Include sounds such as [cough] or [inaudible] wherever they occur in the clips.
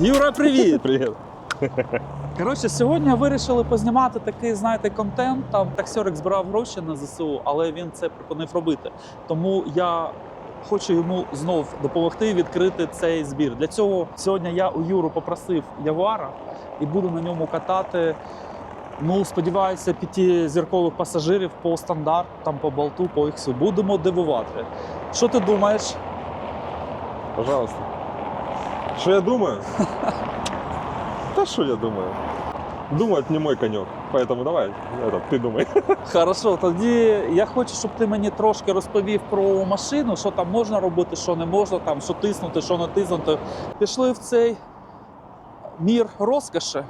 Юра, привіт! Привіт. Коротше, сьогодні вирішили познімати такий, знаєте, контент. Там таксьорик збирав гроші на ЗСУ, але він це припинив робити. Тому я хочу йому знов допомогти відкрити цей збір. Для цього сьогодні я у Юру попросив Ягуара і буду на ньому катати. Ну, сподіваюся, п'ятизіркових пасажирів по стандарт, там по болту, по іксу. Будемо дивувати. Що ти думаєш? Пожалуйста. Що я думаю? Та що я думаю? Думать не мой конек. Поэтому давай, это, ти думай. [laughs] Хорошо, тоді я хочу, щоб ти мені трошки розповів про машину, що там можна робити, що не можна, там, що тиснути, що не тиснути. Пішли в цей мір розкоші.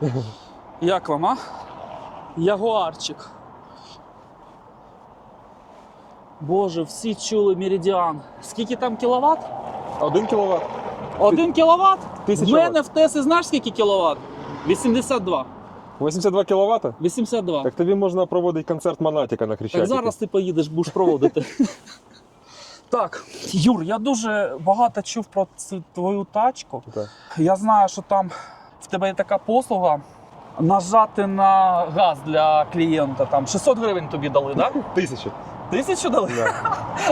[laughs] Як вам, а? Ягуарчик. Боже, всі чули меридіан. Скільки там кіловат? Один кіловат. Один кіловат? Тисяча мене в Теси знаєш скільки кіловат? 82. 82 кіловата? 82. Так тобі можна проводити концерт Монатіка на Хрещатику. Так зараз ти поїдеш, будеш проводити. [laughs] так, Юр, я дуже багато чув про цю твою тачку. Так. Я знаю, що там в тебе є така послуга. Нажати на газ для клієнта. Там 600 гривень тобі дали, так? [laughs] Тисяча. Тисячу дали? Да.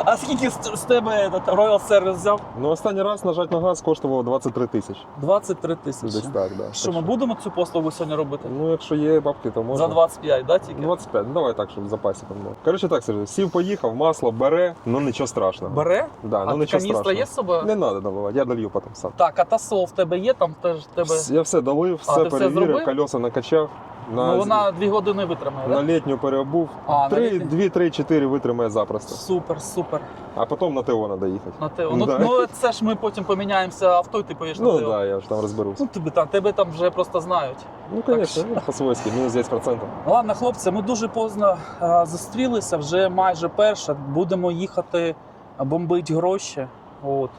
А скільки з, з тебе этот Royal Service взяв? Ну останній раз нажати на газ коштувало 23 тисячі. 23 тисячі. Десь так, да. Що ми будемо цю послугу сьогодні робити? Ну, якщо є бабки, то можна. За 25, да, тільки? 25, ну давай так, щоб в запасі там було. Коротше так, Сергій, сів, поїхав, масло бере, ну нічого страшного. Бере? Да, ну а нічого каністра страшного. є з собою? Не треба наливати, я долью потім сам. Так, а тасол в тебе є, там теж в тебе. Вс- Я все долив, все ти все перевірив, зробив? колеса накачав. На, Ну вона дві години витримає, на так? літню переобув. А, на Три, літню? дві, три, чотири витримає запросто. Супер, супер. А потім на ТО треба їхати. На те. Ну, Ну, да. ну це ж ми потім поміняємося авто, і ти поїдеш Ну на так, те. да, я ж там розберусь. Ну тебе там, тебе там вже просто знають. Ну, звісно, ну, по-свойськи, мінус 10%. Ладно, хлопці, ми дуже поздно е, зустрілися, вже майже перша. Будемо їхати бомбити гроші. От.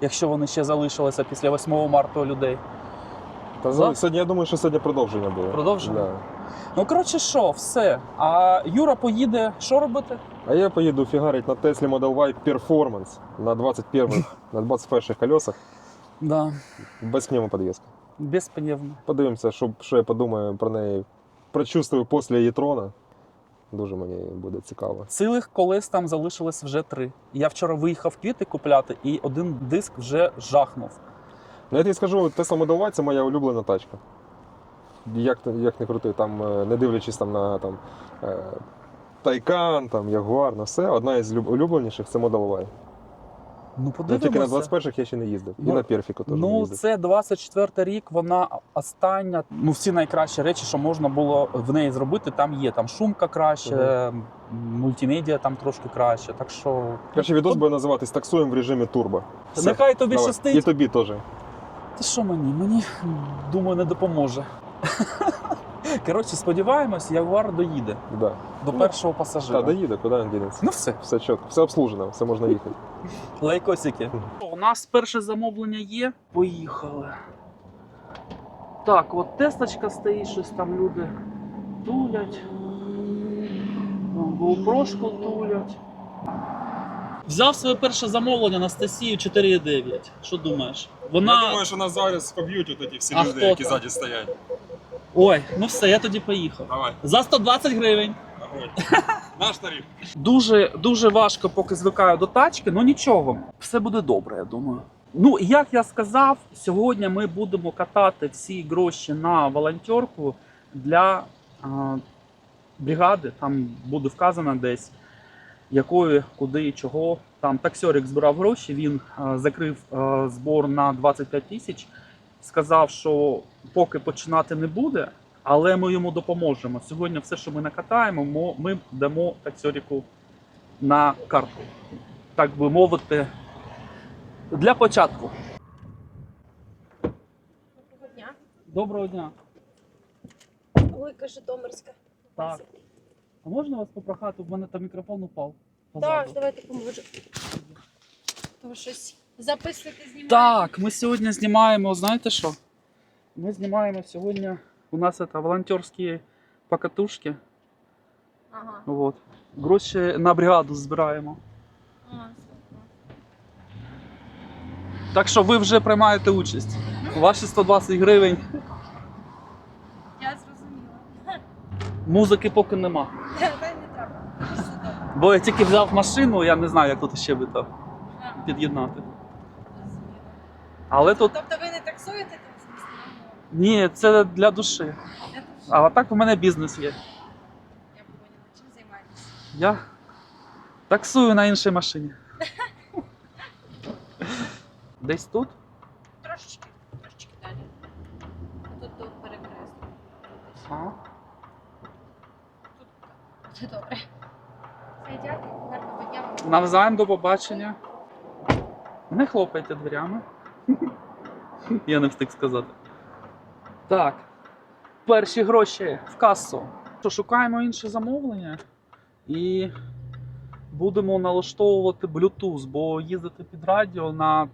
Якщо вони ще залишилися після 8 марта у людей. Та Да? сьогодні, я думаю, що сьогодні продовження буде. Продовження? Да. Ну, коротше, що, все. А Юра поїде що робити? А я поїду фігарить на Tesla Model Y Performance на 21 [laughs] на 21 колесах Да, без пневмоподвески. безпневно. Подивимося, що, що я подумаю про неї. Прочувствую після Єтрона. Дуже мені буде цікаво. Цілих колес там залишилось вже три. Я вчора виїхав квіти купляти, і один диск вже жахнув. Ну, я тобі скажу, Model Y – це моя улюблена тачка. Як, як не крути, там, е, не дивлячись там, на там, е, Тайкан, там, Ягуар, на все, одна із улюбленіших це Model Y. Ну, Ну, тільки на 21-х я ще не їздив. І Ну, на Перфіку теж не Ну, їздив. це 24 рік, вона остання. Ну, всі найкращі речі, що можна було в неї зробити, там є. Там шумка краще, мультимедіа там трошки краще. Так що. Короче, відос буде називатись таксуємо в режимі турбо. Все. Нехай тобі Давай. щастить. І тобі теж. Та що мені? Мені думаю, не допоможе. [laughs] Коротше, сподіваємось, Ягуар доїде Да. до Ну, першого пасажира. Та доїде, куди він дінеться. Ну все, Все чітко, все обслужено, все можна їхати. [laughs] лайкосики. У нас перше замовлення є. Поїхали. Так, от тесточка стоїть, щось там люди тулять. GoPro-шку тулять. Взяв своє перше замовлення Анастасію 4,9. Що думаєш? Вона. що нас зараз поб'ють от ці всі А люди, хто які там? ззаді стоять. Ой, ну все, я тоді поїхав. Давай, За 120 гривень. огонь. [laughs] Наш тариф. Дуже дуже важко, поки звикаю до тачки, ну нічого, все буде добре, я думаю. Ну, як я сказав, сьогодні ми будемо катати всі гроші на волонтерку для а, бригади. Там буде вказано десь якої, куди, чого. Там таксьорик збирав гроші, він а, закрив а, збор на 25 тисяч. Сказав, що поки починати не буде, але ми йому допоможемо. Сьогодні все, що ми накатаємо, мо- ми дамо таксьоріку на картку. Так би мовити, для початку. Доброго дня. Доброго дня. Луйка Житомирська. Так. А можна вас попрохати? У мене там мікрофон упав. Так, позаду. давайте поможу. То ви щось записуєте, знімаєте? Так, ми сьогодні знімаємо, знаєте що? Ми знімаємо сьогодні. У нас це волонтерські покатушки. Ага. Вот. Гроші на бригаду збираємо. А, Так що ви вже приймаєте участь. Ваші 120 гривень. Я зрозуміла. Музики поки нема. Та й не треба. Все добре. Бо я тільки взяв машину, я не знаю, як тут ще би то під'єднати. Але тут Тобто ви не таксуєте там ні, це для душі. А так у мене бізнес є. Я поняла. Чим займаєтесь? Я таксую на іншій машині. Десь тут? Трошечки, трошечки далі. Тут до перекрестку. А. Тут добре. Дякую. Гарного дня вам. Навзаєм до побачення. Не хлопайте дверями. Я не встиг сказати. Так. Перші гроші в касу. Що, шукаємо інше замовлення і будемо налаштовувати Bluetooth, бо їздити під радіо на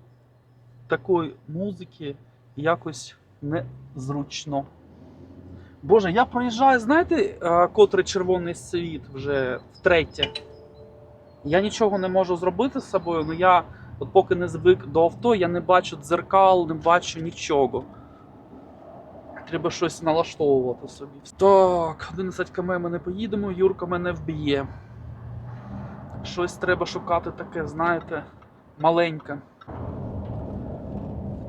такої музики якось незручно. Боже, я проїжджаю, знаєте, е, котрий червоний світ вже втретє. Я нічого не можу зробити з собою, але я, от поки не звик до авто, я не бачу дзеркал, не бачу нічого. Треба щось налаштовувати собі. Так, 11 км ми не поїдемо, Юрка мене вб'є. Щось треба шукати таке, знаєте, маленьке.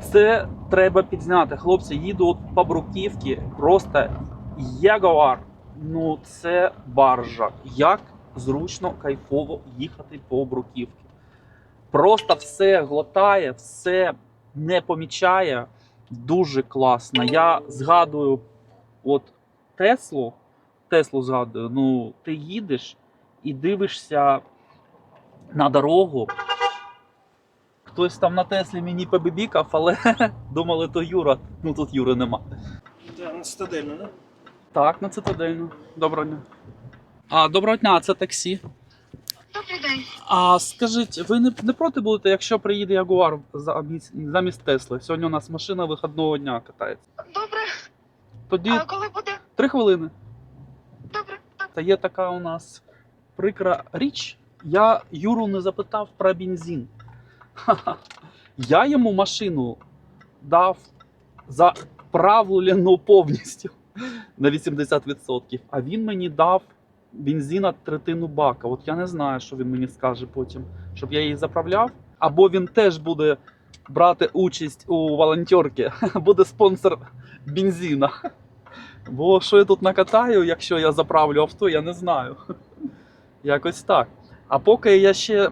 Це треба підзняти. Хлопці, їду по Бруківці, просто Ягуар. Ну, це баржа. Як зручно, кайфово їхати по Бруківці. Просто все глотає, все не помічає. Дуже класно. Я згадую, от Теслу, Теслу згадую, ну, ти їдеш і дивишся на дорогу. Хтось там на Теслі мені побібікав, але [laughs] думали, то Юра. Ну тут Юри нема. Це на стадильно, не? Так, на цитадельну. Доброго дня. А, доброго дня, це таксі. Добрий день. А скажіть, ви не, не проти будете, якщо приїде Ягуар замість, замість Тесли? Сьогодні у нас машина вихідного дня катається. Добре. Тоді А коли буде? три хвилини. Добре. Та є така у нас прикра річ. Я Юру не запитав про бензин. [laughs] Я йому машину дав заправлену повністю [laughs] на 80%, а він мені дав бензина третину бака. От я не знаю, що він мені скаже потім, щоб я її заправляв. Або він теж буде брати участь у волонтерці, [laughs] буде спонсор бензина. Бо що я тут накатаю, якщо я заправлю авто, я не знаю. Якось так. А поки я ще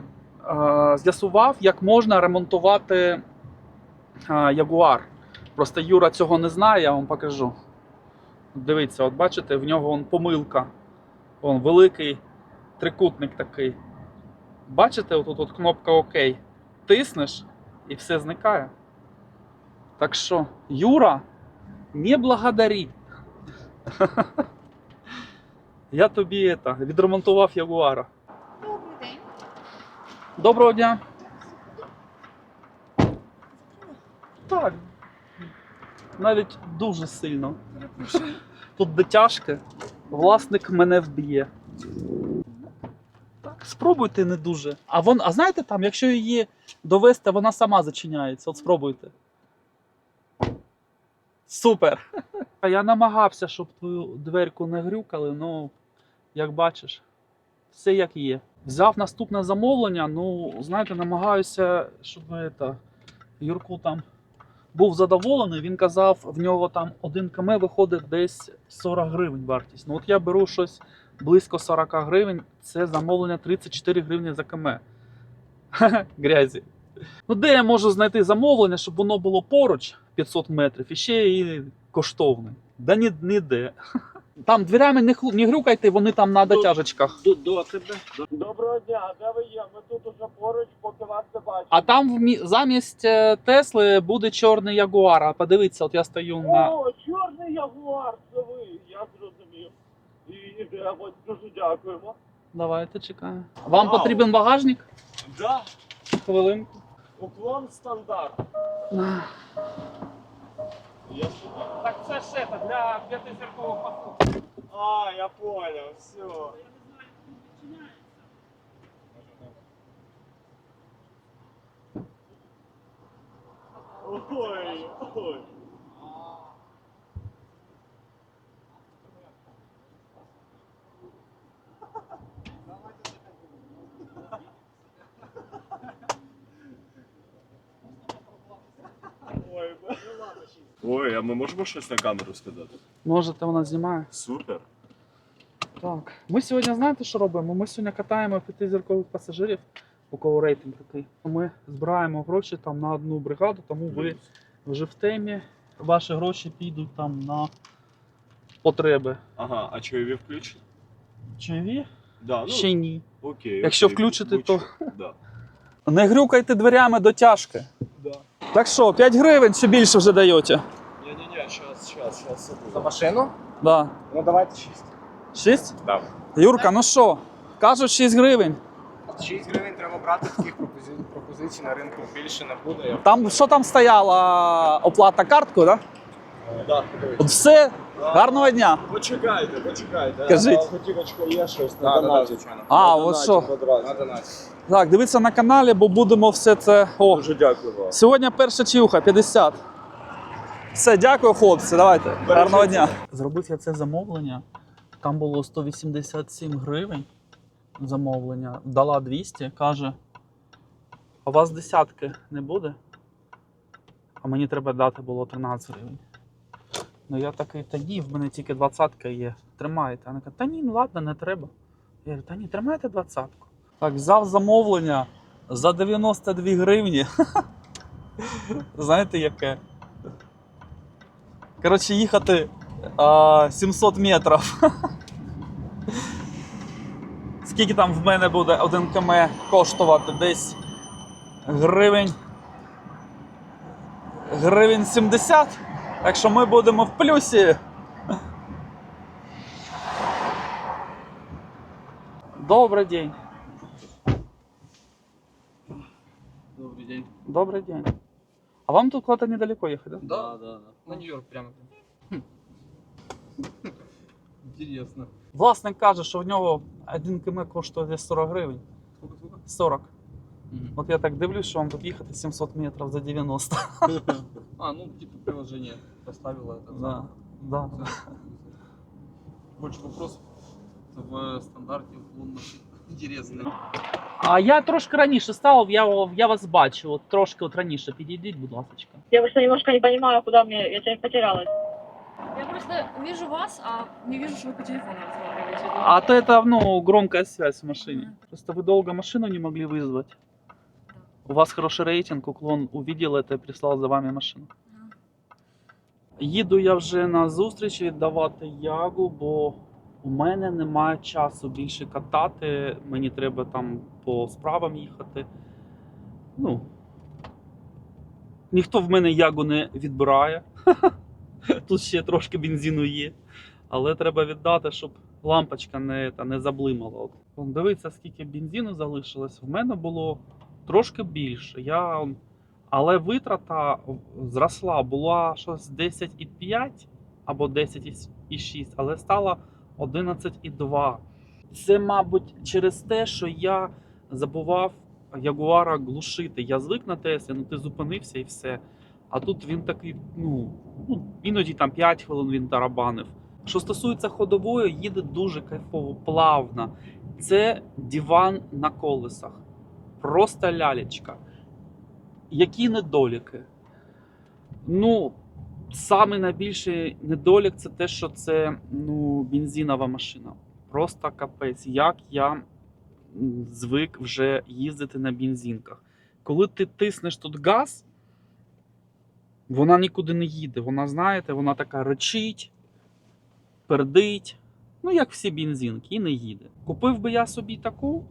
з'ясував, як можна ремонтувати е, Ягуар. Просто Юра цього не знає, я вам покажу. Дивіться, от бачите, в нього вон помилка. Вон великий трикутник такий. Бачите, отут от кнопка ОК. Тиснеш і все зникає. Так що, Юра, не благодари. [laughs] Я тобі это, відремонтував Ягуара. Доброго дня. Так. Навіть дуже сильно. Тут дотяжки. Власник мене вб'є. Так, спробуйте не дуже. А вон, а знаєте там, якщо її довести, вона сама зачиняється. От спробуйте. Супер! Я намагався, щоб твою дверку не грюкали, ну, як бачиш, все як є. Взяв наступне замовлення, ну, знаєте, намагаюся, щоб это, Юрку там був задоволений. Він казав, в нього там 1 км виходить десь 40 гривень вартість. Ну от я беру щось близько 40 гривень, це замовлення 34 гривні за км. [laughs] Грязі. Ну, де я можу знайти замовлення, щоб воно було поруч 500 метрів і ще і коштовне? Да ні, ніде. [laughs] Там дверями не, хлу- не грюкайте, вони там на дотяжечках. До, до тебе. Доброго дня, де ви є? Ми тут уже поруч, поки вас не бачимо. А там вмі- замість е, Тесли буде чорний Ягуар. А подивіться, от я стою на. О, чорний ягуар, це ви, я зрозумів. І йдемо, дуже дякуємо. Давайте чекаю. Вам Вау. потрібен багажник? Да, Хвилинку. уклон стандарт. Так це ж это для п'ятизіркових посуд. А, я понял, все. Ой. Ой, б- Ой, а ми можемо щось на камеру сказати? Можете, вона знімає. Супер. Так. Ми сьогодні знаєте, що робимо? Ми сьогодні катаємо п'ятизіркових пасажирів, у кого рейтинг такий. Ми збираємо гроші там на одну бригаду, тому ви вже в темі. Ваші гроші підуть там на потреби. Ага, а чайові включені? Чайові? Да, ну, Ще ні. окей. Якщо окей, включити, то- [laughs] Да. Не грюкайте дверями до тяжки. Да. Так що, 5 гривень чи більше вже даєте? Сейчас, сейчас, сейчас. За машину? Да. Ну давайте 6. 6? Да. Юрка, ну що? Кажуть 6 гривень. 6 гривень треба брати таких пропозицій, пропозицій на ринку більше не буде. Я... Там що там стояла оплата карткою, так? Да, От все. Гарного дня. Почекайте, почекайте. Кажіть. А, Готівочка є щось Да, да, да, звичайно. А, На от донаті що. одразу. На. Так, дивіться на каналі, бо будемо все це. О, Дуже дякую вам. сьогодні перша чіуха 50. Все, дякую, хлопці. Давайте. Гарного дня. Зробив я це замовлення. Там було 187 гривень замовлення. Дала 200, каже. А у вас десятки не буде? А мені треба дати було 13 гривень. Ну я такий, та ні, в мене тільки двадцятка є. Тримайте. Вона каже, та ні, ну ладно, не треба. Я говорю, та ні, тримайте двадцятку. Так, взяв замовлення за 92 гривні. [laughs] Знаєте яке? Коротше, їхати а, 700 метрів. [laughs] Скільки там в мене буде 1 км коштувати? Десь гривень. Гривень 70. Так що ми будемо в плюсі. Добрий день. Добрый день. Добрый день. А вам тут куда-то недалеко ехать, да? Да, да, да. На Нью-Йорк прямо. Интересно. Власник каже, що в нього 1 км коштує десь 40 гривень. Сколько, сколько? 40. Мгм. От я так дивлюсь, що вам тут їхати 700 метрів за 90. [laughs] А, ну типа приложение поставило это. Да, да. Больше вопросов в стандарте уклон машин. Интересно. А я трошки раніше став, я, я вас бачу. От трошки от раніше підійдіть, будь ласка. Я просто немножко не понимаю, куда мне, я тебя потерялась. Я просто вижу вас, а не вижу, что вы по телефону разговариваете. А то это, ну, громкая связь в машине. Мгм. Просто вы долго машину не могли вызвать. У вас хороший рейтинг, уклон увидел это и прислал за вами машину. Ага. Їду я вже на зустріч віддавати ягу, бо у мене немає часу більше катати. Мені треба там по справам їхати. Ну. Ніхто в мене ягу не відбирає. [laughs] Тут ще трошки бензину є. Але треба віддати, щоб лампочка не, та, не заблимала. Вон, Дивіться, скільки бензину залишилось. В мене було трошки більше. Я, але витрата зросла, була щось 10,5 або 10,6, але стала 11,2. Це, мабуть, через те, що я забував Ягуара глушити. Я звик на Теслі, ну ти зупинився і все. А тут він такий, ну, ну іноді там 5 хвилин він тарабанив. Що стосується ходової, їде дуже кайфово, плавно. Це диван на колесах. Просто лялечка. Які недоліки? Ну, самий найбільший недолік це те, що це ну, бензинова машина. Просто капець. Як я звик вже їздити на бензинках. Коли ти тиснеш тут газ, вона нікуди не їде. Вона, знаєте, вона така речить, пердить. Ну, як всі бензинки, і не їде. Купив би я собі таку.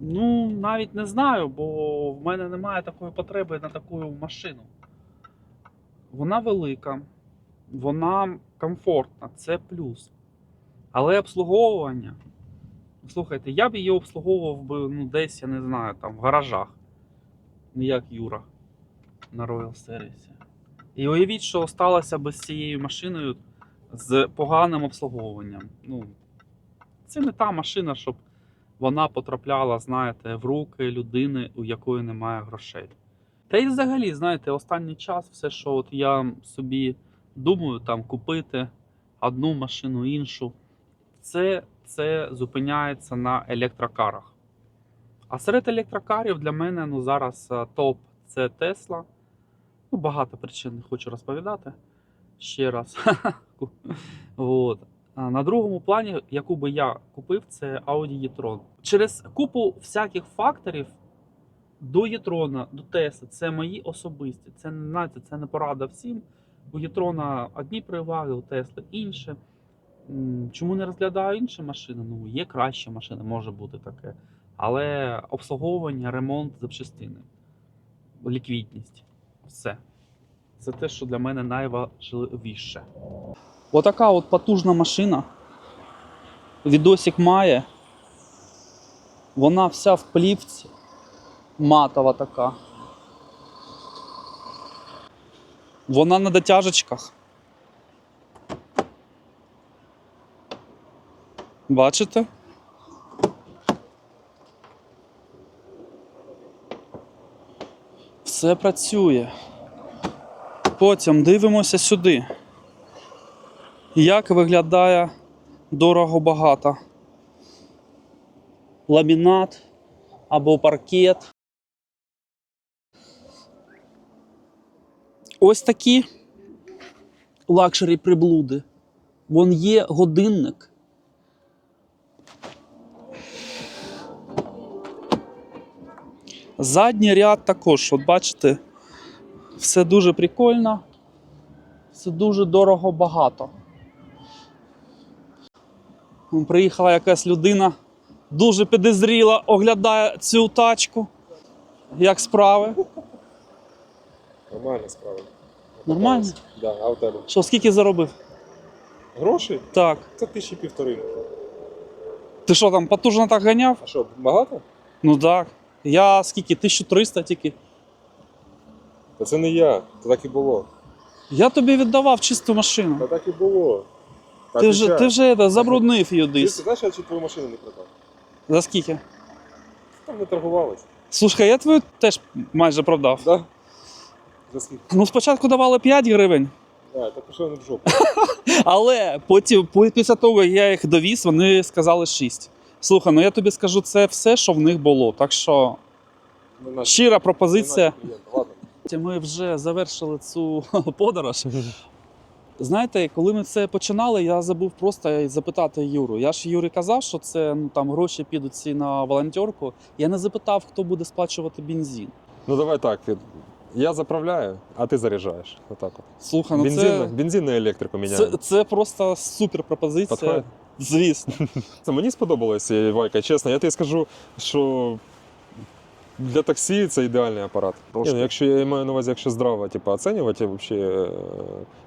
Ну, навіть не знаю, бо в мене немає такої потреби на таку машину. Вона велика, вона комфортна, це плюс. Але обслуговування. Слухайте, я б її обслуговував би ну, десь, я не знаю, там в гаражах. Не як Юра на Royal Service. І уявіть, що сталося би з цією машиною з поганим обслуговуванням. Ну, це не та машина, щоб вона потрапляла, знаєте, в руки людини, у якої немає грошей. Та й взагалі, знаєте, останній час все, що от я собі думаю, там купити одну машину, іншу, це, це зупиняється на електрокарах. А серед електрокарів для мене ну, зараз е, топ це Тесла. Ну, багато причин не хочу розповідати ще раз. [laughs] От. На другому плані, яку би я купив, це Audi e-tron. Через купу всяких факторів до e-tron, до Tesla, це мої особисті. Це, знаєте, це не порада всім. У e-tron одні переваги, у інші. М, Чому не розглядаю інші машини? Ну, є кращі машини, може бути таке. Але обслуговування, ремонт, запчастини, ліквідність. Все. Це те, що для мене найважливіше. Отака от потужна машина. Відосик має. Вона вся в плівці. Матова така. Вона на дотяжечках. Бачите? Все працює. Потім дивимося сюди. Як виглядає дорого-багато? Ламінат або паркет. Ось такі лакшері приблуди. Вон є годинник. Задній ряд також, от бачите, все дуже прикольно, все дуже дорого багато. Приїхала якась людина, дуже підозріла, оглядає цю тачку. Як справи? Нормальна справа. Нормально? Да, а у тебе? Що, скільки заробив? Гроші? Так. Це тисячі півтори. Ти що там потужно так ганяв? А що, багато? Ну так. Я скільки? 1300 тільки. Та це не я, це так і було. Я тобі віддавав чисту машину. Та так і було. Ти вже, ти вже це, забруднив її Ти десь. знаєш, я чуть твою машину не продав. За скільки? Там не торгувались. Слухай, я твою теж майже продав. Да? За скільки? Ну, спочатку давали 5 гривень, А, так пішов не в жопу. [laughs] але потім, після того, як я їх довіз, вони сказали 6. Слухай, ну я тобі скажу, це все, що в них було. Так що Не наші- щира не пропозиція. наші клієнти. Ладно. Ми вже завершили цю [laughs] подорож. Знаєте, коли ми це починали, я забув просто запитати Юру. Я ж Юрі казав, що це ну там гроші підуть ці на волонтерку. Я не запитав, хто буде сплачувати бензин. Ну давай так. Я заправляю, а ти заряджаєш. Отак от. Слухай, ну бензин, це, бензин на електрику міняємо. це, це просто супер пропозиція. Підходить? Звісно. [laughs] Це мені сподобалося, Вайка. Чесно, я тобі скажу, що для таксі це ідеальний апарат. Ні, ну, якщо я маю на увазі, якщо здраво типу, оцінювати вообще, е,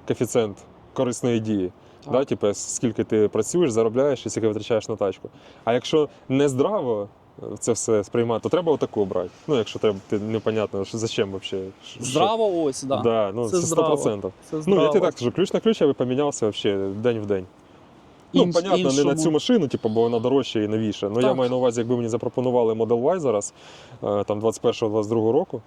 коефіцієнт корисної дії. Да, типу, скільки ти працюєш, заробляєш і скільки витрачаєш на тачку. А якщо не здраво це все сприймати, то треба отаку брати. Ну, якщо треба, ти непонятно, що зачем вообще. Що- Здраво ось, да. Да, ну, Це це 100%. Це Ну, я тебе так скажу, ключ на ключ я би помінявся вообще день в день. Ну, Інш- понятно, не на цю машину, типу, бо вона дорожча і новіша. Ну, я маю на увазі, якби мені запропонували Model Y зараз, е, там 21-22 року,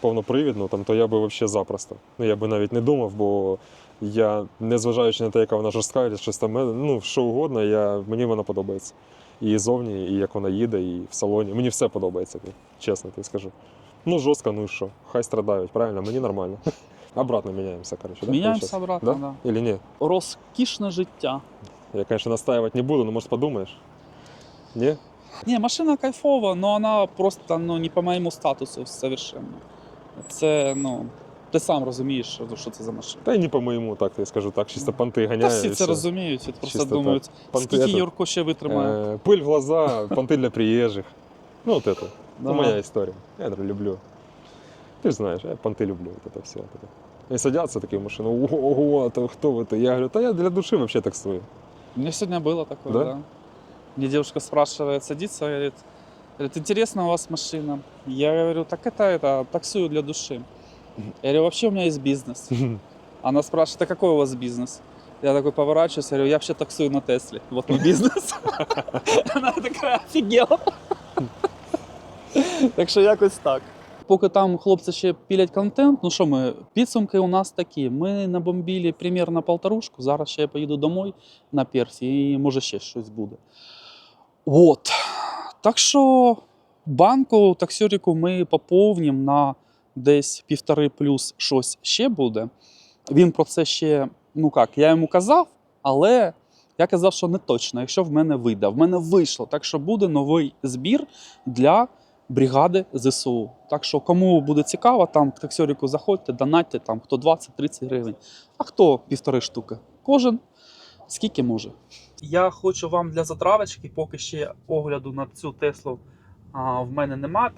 повнопривідну, там, то я би взагалі запросто. Ну, я би навіть не думав, бо я, незважаючи на те, яка вона жорстка, чи щось там, е, ну, що угодно, я, мені вона подобається. І зовні, і як вона їде, і в салоні. Мені все подобається, чесно тобі скажу. Ну, жорстко, ну і що? Хай страдають, правильно, мені нормально. [laughs] Обратно міняємося, коротше. да, Міняємося обратно, да. Или ні? Розкішне життя. Я, конечно, настаивать не буду, но может подумаешь? Не? Не, машина кайфова, но она просто ну, не по моєму статусу совершенно. Це, ну, ти сам розумієш, що, що це за машина. Та й не по моєму, так я скажу так, чисто понти Та ганяю. всі і це все. розуміють, от просто Чисто думають, Понти скільки это, Юрко ще витримає. э, пыль в глаза, понты для приезжих. Ну вот это. Да. Ну, моя история. Я это люблю. Ты же знаешь, я понты люблю, вот это все. Вот это. И садятся такие в машину, ого, а кто вы это? Я говорю, да я для души вообще таксую. У меня сегодня было такое, Да? да. Мне девушка спрашивает, садится, говорит, говорит, интересно у вас машина. Я говорю, так это, это, таксую для души. Я говорю, вообще у меня есть бизнес. Она спрашивает, а какой у вас бизнес? Я такой поворачиваюсь, говорю, я вообще таксую на Тесле. Вот мой бизнес. [laughs] Она такая, офигела. Так що якось так. Поки там хлопці ще пілять контент, ну що ми, підсумки у нас такі. Ми набомбили примерно полторушку. Зараз ще я поїду домой на персі, і може ще щось буде. От. Так що банку таксюріку ми поповнім на десь півтори плюс щось ще буде. Він про це ще, ну як, я йому казав, але я казав, що не точно, якщо в мене вийде. В мене вийшло, так що буде новий збір для бригади ЗСУ. Так що, кому буде цікаво, там к таксюріку заходьте, донатьте, там хто 20-30 гривень, а хто півтори штуки. Кожен скільки може. Я хочу вам для затравочки, поки ще огляду на цю Теслу а, в мене нема.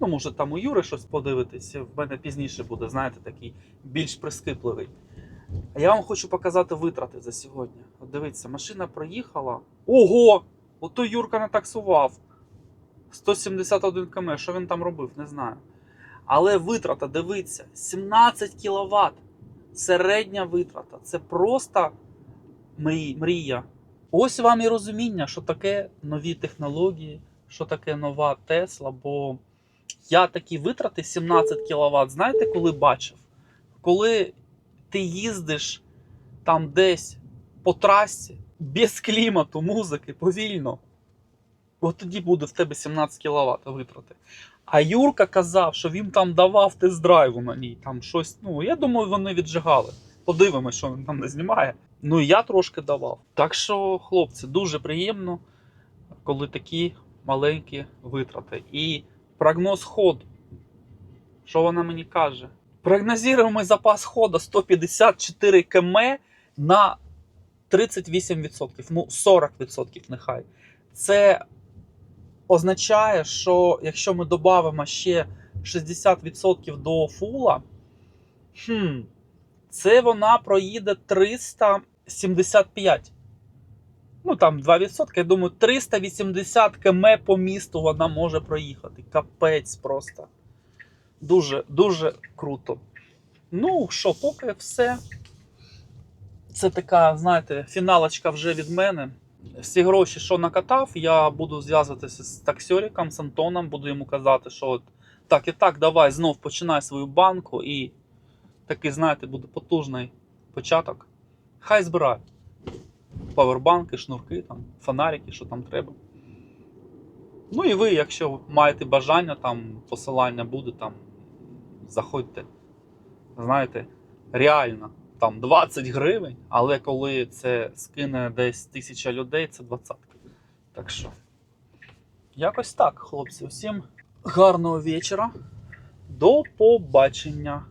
Ну, може, там у Юри щось подивитися, в мене пізніше буде, знаєте, такий більш прискіпливий. А я вам хочу показати витрати за сьогодні. От дивіться, машина проїхала. Ого! Ото Юрка не таксував. 171 км. Що він там робив, не знаю. Але витрата, дивіться, 17 кВт. Середня витрата. Це просто мрія. Ось вам і розуміння, що таке нові технології, що таке нова Тесла. Бо я такі витрати 17 кВт, знаєте, коли бачив? Коли ти їздиш там десь по трасі, без клімату, музики, повільно. От тоді буде в тебе 17 кВт витрати. А Юрка казав, що він там давав тест-драйву на ній. Там щось, ну, я думаю, вони віджигали. Подивимось, що він там не знімає. Ну і я трошки давав. Так що, хлопці, дуже приємно, коли такі маленькі витрати. І прогноз ходу. Що вона мені каже? Прогнозуємо запас ходу 154 км на 38%, ну 40% нехай. Це означає, що якщо ми додамо ще 60% до фула, хм, це вона проїде 375. Ну там 2%, я думаю, 380 км по місту вона може проїхати. Капець просто. Дуже, дуже круто. Ну, що, поки все. Це така, знаєте, фіналочка вже від мене. Всі гроші, що накатав, я буду зв'язуватися з таксьориком, з Антоном, буду йому казати, що от так і так, давай знов починай свою банку і такий, знаєте, буде потужний початок. Хай збирає. Павербанки, шнурки, там, фонарики, що там треба. Ну і ви, якщо маєте бажання, там посилання буде, там заходьте. Знаєте, реально, там 20 гривень, але коли це скине десь тисяча людей, це 20. Так що, якось так, хлопці. Всім гарного вечора. До побачення.